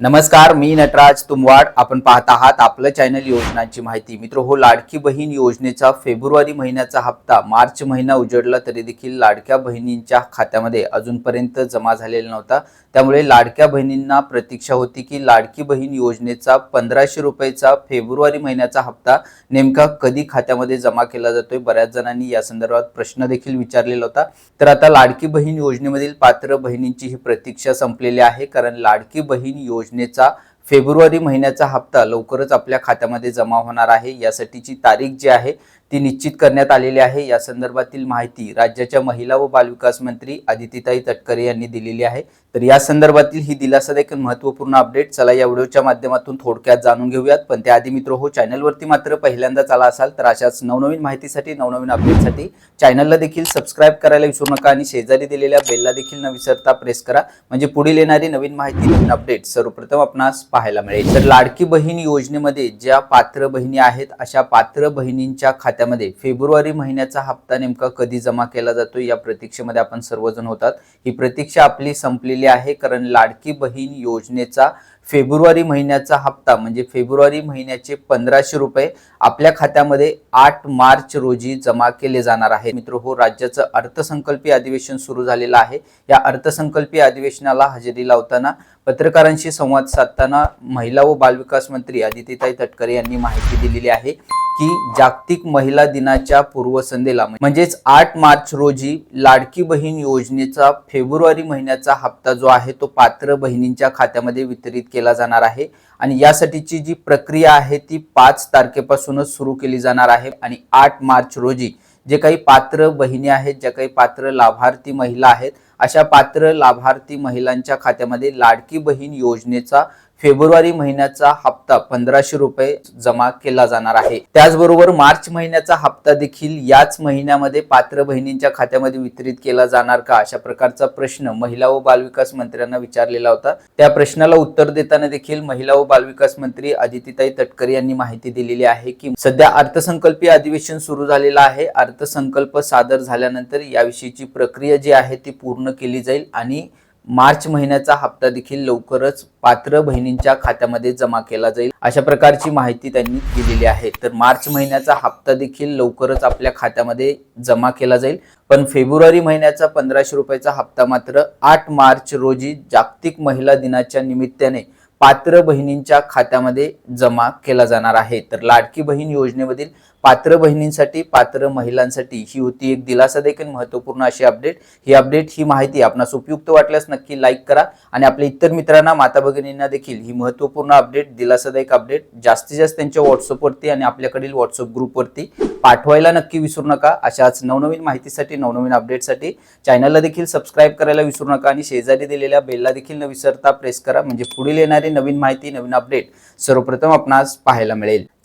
नमस्कार मी नटराज तुमवाड. आपण पाहत आहात आपलं चॅनल योजनांची माहिती. मित्र हो लाडकी बहीण योजनेचा फेब्रुवारी महिन्याचा हप्ता मार्च महिना उजडला तरी देखील लाडक्या बहिणींच्या खात्यामध्ये अजूनपर्यंत जमा झालेला नव्हता. त्यामुळे लाडक्या बहिणींना प्रतीक्षा होती की लाडकी बहीण योजनेचा पंधराशे रुपयेचा फेब्रुवारी महिन्याचा हप्ता नेमका कधी खात्यामध्ये जमा केला जातोय? बऱ्याच जणांनी या संदर्भात प्रश्न देखील विचारलेला होता. तर आता लाडकी बहीण योजनेमधील पात्र बहिणींची ही प्रतीक्षा संपलेली आहे कारण लाडकी बहीण योजनेचा फेब्रुवारी महिन्याचा हप्ता लवकरच आपल्या खात्यामध्ये जमा होणार आहे. यासाठीची तारीख जी आहे ती निश्चित करण्यात आलेली आहे. या संदर्भातील माहिती राज्याच्या महिला व बालविकास मंत्री आदितीताई तटकरे यांनी दिलेली आहे. तर या संदर्भातील ही दिलासा देखील महत्त्वपूर्ण अपडेट. चला या व्हिडिओच्या माध्यमातून थोडक्यात जाणून घेऊयात. पण त्याआधी मित्र हो चॅनलवरती मात्र पहिल्यांदाच आला असाल तर अशाच नवनवीन माहितीसाठी नवनवीन अपडेटसाठी चॅनलला देखील सबस्क्राईब करायला विसरू नका आणि शेजारी दिलेल्या बेलला देखील न विसरता प्रेस करा. म्हणजे पुढील येणारी नवीन माहिती नवीन अपडेट सर्वप्रथम आपणास पाहायला मिळेल. तर लाडकी बहीण योजनेमध्ये ज्या पात्र बहिणी आहेत अशा पात्र बहिणींच्या खात्यामध्ये फेब्रुवारी महिन्याचा हप्ता नेमका कधी जमा केला जातो या प्रतीक्षेमध्ये आपण सर्वजण होतात. ही प्रतीक्षा आपली संपलेली आहे कारण लाडकी बहीण योजनेचा फेब्रुवारी महिन्याचा हप्ता म्हणजे फेब्रुवारी महिन्याचे पंधराशे रुपये आपल्या खात्यामध्ये आठ मार्च रोजी जमा केले जाणार आहे मित्र हो राज्याचं अर्थसंकल्पीय अधिवेशन सुरू झालेलं आहे. या अर्थसंकल्पीय अधिवेशनाला हजेरी लावताना पत्रकारांशी संवाद साधताना महिला व बालविकास मंत्री आदितीताई तटकरे यांनी माहिती दिलेली आहे. की जागतिक महिला दिनाच्या पूर्वसंध्येला म्हणजेच आठ मार्च रोजी लाडकी बहीण योजनेचा फेब्रुवारी महिन्याचा हप्ता जो आहे तो पात्र बहिणींच्या खात्यामध्ये वितरित केला जाणार आहे. आणि यासाठीची जी प्रक्रिया आहे ती पाच तारखेपासूनच सुरू केली जाणार आहे. आणि आठ मार्च रोजी जे काही पात्र बहिणी आहेत ज्या काही पात्र लाभार्थी महिला आहेत अशा पात्र लाभार्थी महिलांच्या खात्यामध्ये लाडकी बहीण योजनेचा फेब्रुवारी महिन्याचा हप्ता पंधराशे रुपये जमा केला जाणार आहे. त्याचबरोबर मार्च महिन्याचा हप्ता देखील याच महिन्यामध्ये पात्र बहिणींच्या खात्यामध्ये वितरित केला जाणार का? अशा प्रकारचा प्रश्न महिला व बालविकास मंत्र्यांना विचारलेला होता. त्या प्रश्नाला उत्तर देताना देखील महिला व बालविकास मंत्री आदितीताई तटकरे यांनी माहिती दिलेली आहे की सध्या अर्थसंकल्पीय अधिवेशन सुरू झालेलं आहे. अर्थसंकल्प सादर झाल्यानंतर याविषयीची प्रक्रिया जी आहे ती पूर्ण केली जाईल आणि मार्च महिन्याचा हप्ता देखील लवकरच पात्र बहिणींच्या खात्यामध्ये जमा केला जाईल अशा प्रकारची माहिती त्यांनी दिलेली आहे. तर मार्च महिन्याचा हप्ता देखील लवकरच आपल्या खात्यामध्ये जमा केला जाईल. पण फेब्रुवारी महिन्याचा पंधराशे रुपयाचा हप्ता मात्र आठ मार्च रोजी जागतिक महिला दिनाच्या निमित्ताने पात्र बहिणींच्या खात्यामध्ये जमा केला जाणार आहे. तर लाडकी बहीण योजनेमधील पात्र बहिणींसाठी पात्र महिलांसाठी ही होती एक दिलासादायक आणि महत्त्वपूर्ण अशी अपडेट ही अपडेट ही माहिती आपणास उपयुक्त वाटल्यास नक्की लाईक करा आणि आपल्या इतर मित्रांना माता भगिनींना देखील ही महत्त्वपूर्ण अपडेट दिलासादायक अपडेट जास्तीत जास्त त्यांच्या व्हॉट्सअपवरती आणि आपल्याकडील व्हॉट्सअप ग्रुपवरती पाठवायला नक्की विसरू नका. अशाच नवनवीन माहितीसाठी नवनवीन अपडेटसाठी चॅनलला देखील सबस्क्राईब करायला विसरू नका आणि शेजारी दिलेल्या बेलला देखील न विसरता प्रेस करा. म्हणजे पुढील येणारी नवीन माहिती नवीन अपडेट सर्वप्रथम आपणास पाहायला मिळेल.